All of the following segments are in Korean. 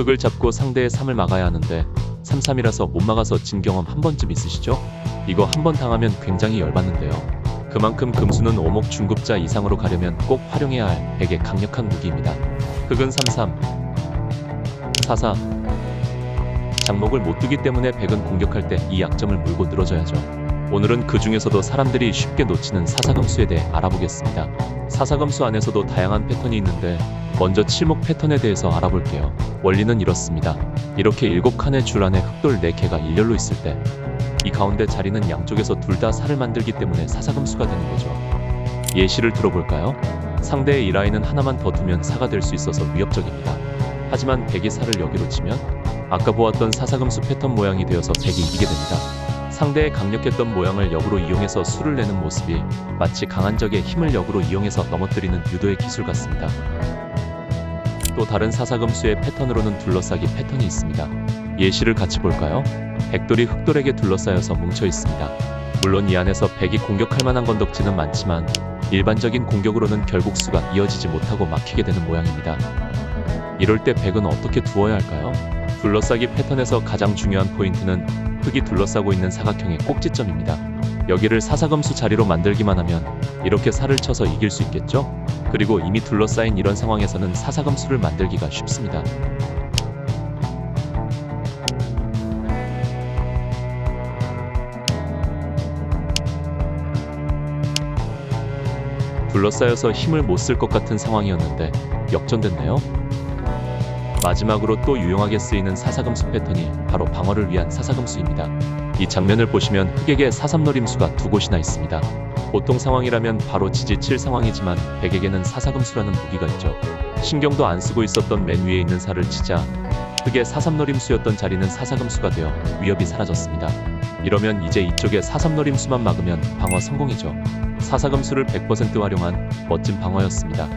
흙을 잡고 상대의 3을 막아야 하는데 3-3이라서 못 막아서 진 경험 한 번쯤 있으시죠? 이거 한 번 당하면 굉장히 열받는데요. 그만큼 금수는 오목 중급자 이상으로 가려면 꼭 활용해야 할 되게 강력한 무기입니다. 흑은 33, 44. 장목을 못 두기 때문에 백은 공격할 때 이 약점을 물고 늘어져야죠. 오늘은 그 중에서도 사람들이 쉽게 놓치는 사사금수에 대해 알아보겠습니다. 사사금수 안에서도 다양한 패턴이 있는데 먼저 칠목 패턴에 대해서 알아볼게요. 원리는 이렇습니다. 이렇게 일곱 칸의 줄 안에 흑돌 4개가 일렬로 있을 때 이 가운데 자리는 양쪽에서 둘 다 살을 만들기 때문에 사사금수가 되는 거죠. 예시를 들어볼까요? 상대의 이 라인은 하나만 더 두면 사가 될 수 있어서 위협적입니다. 하지만 백이 살을 여기로 치면 아까 보았던 사사금수 패턴 모양이 되어서 백이 이기게 됩니다. 상대의 강력했던 모양을 역으로 이용해서 수를 내는 모습이 마치 강한 적의 힘을 역으로 이용해서 넘어뜨리는 유도의 기술 같습니다. 또 다른 사사금수의 패턴으로는 둘러싸기 패턴이 있습니다. 예시를 같이 볼까요? 백돌이 흑돌에게 둘러싸여서 뭉쳐 있습니다. 물론 이 안에서 백이 공격할 만한 건덕지는 많지만 일반적인 공격으로는 결국 수가 이어지지 못하고 막히게 되는 모양입니다. 이럴 때 백은 어떻게 두어야 할까요? 둘러싸기 패턴에서 가장 중요한 포인트는 흙이 둘러싸고 있는 사각형의 꼭지점입니다. 여기를 사사금수 자리로 만들기만 하면 이렇게 살을 쳐서 이길 수 있겠죠? 그리고 이미 둘러싸인 이런 상황에서는 사사금수를 만들기가 쉽습니다. 둘러싸여서 힘을 못 쓸 것 같은 상황이었는데 역전됐네요. 마지막으로 또 유용하게 쓰이는 사사금수 패턴이 바로 방어를 위한 사사금수입니다. 이 장면을 보시면 흑에게 사삼노림수가 두 곳이나 있습니다. 보통 상황이라면 바로 지지칠 상황이지만 백에게는 사사금수라는 무기가 있죠. 신경도 안 쓰고 있었던 맨 위에 있는 살을 치자 흑의 사삼노림수였던 자리는 사사금수가 되어 위협이 사라졌습니다. 이러면 이제 이쪽에 사삼노림수만 막으면 방어 성공이죠. 사사금수를 100% 활용한 멋진 방어였습니다.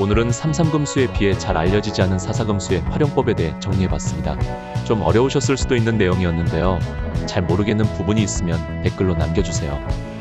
오늘은 삼삼금수에 비해 잘 알려지지 않은 사사금수의 활용법에 대해 정리해봤습니다. 좀 어려우셨을 수도 있는 내용이었는데요. 잘 모르겠는 부분이 있으면 댓글로 남겨주세요.